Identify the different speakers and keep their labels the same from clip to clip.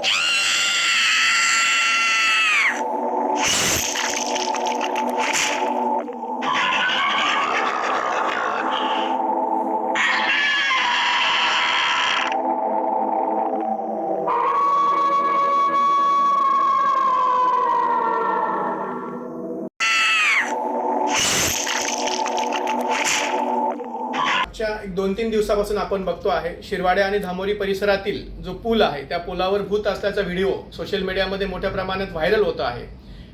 Speaker 1: Yeah! मागच्या एक दोन तीन दिवसापासून आपण बघतो आहे शिरवाड्या आणि धामोरी परिसरातील जो पूल आहे त्या पुलावर भूत असल्याचा व्हिडिओ सोशल मीडियामध्ये मोठ्या प्रमाणात व्हायरल होतो आहे.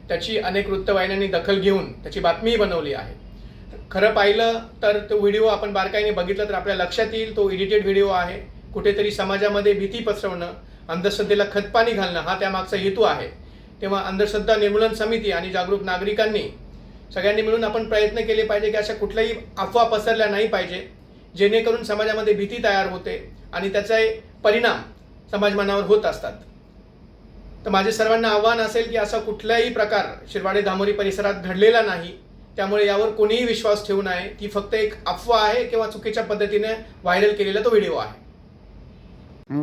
Speaker 1: त्याची अनेक वृत्तवाहिन्यांनी दखल घेऊन त्याची बातमीही बनवली आहे. खरं पाहिलं तर तो व्हिडिओ आपण बारकाईने बघितला तर आपल्या लक्षात येईल तो एडिटेड व्हिडिओ आहे. कुठेतरी समाजामध्ये भीती पसरवणं अंधश्रद्धेला खतपाणी घालणं हा त्यामागचा हेतू आहे. तेव्हा अंधश्रद्धा निर्मूलन समिती आणि जागरूक नागरिकांनी सगळ्यांनी मिळून आपण प्रयत्न केले पाहिजे की अशा कुठल्याही अफवा पसरल्या नाही पाहिजे. जेणेकरून समाजामध्ये भीती तयार होते आणि त्याचे परिणाम समाजमानावर होत असतात. तर माझे सर्वांना आव्हान असेल की असा कुठलाही प्रकार शिरवाडे धामोरी परिसरात घडलेला नाही त्यामुळे यावर कोणीही विश्वास ठेवू नये. ती फक्त एक अफवा आहे किंवा चुकीच्या पद्धतीने व्हायरल केलेला तो व्हिडिओ आहे.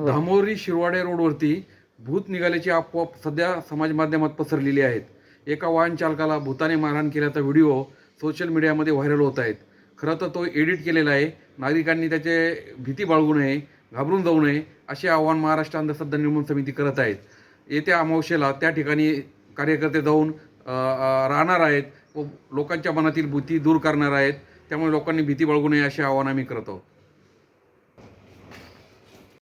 Speaker 2: धामोरी शिरवाडे रोडवरती भूत निघाल्याची अफवा सध्या समाज माध्यमात पसरलेली आहेत. एका वाहन चालकाला भूताने मारहाण केल्याचा व्हिडिओ सोशल मीडियामध्ये व्हायरल होत आहेत. खरं तर तो एडिट केलेला आहे. नागरिकांनी त्याचे भीती बाळगू नये घाबरून जाऊ नये असे आव्हान महाराष्ट्र अंधश्रद्धा निर्मूलन समिती करत आहेत. येत्या अमावस्येला त्या ठिकाणी कार्यकर्ते जाऊन राहणार आहेत. व लोकांच्या मनातील भीती दूर करणार आहेत. त्यामुळे लोकांनी भीती बाळगू नये असे आव्हान आम्ही करत आहोत.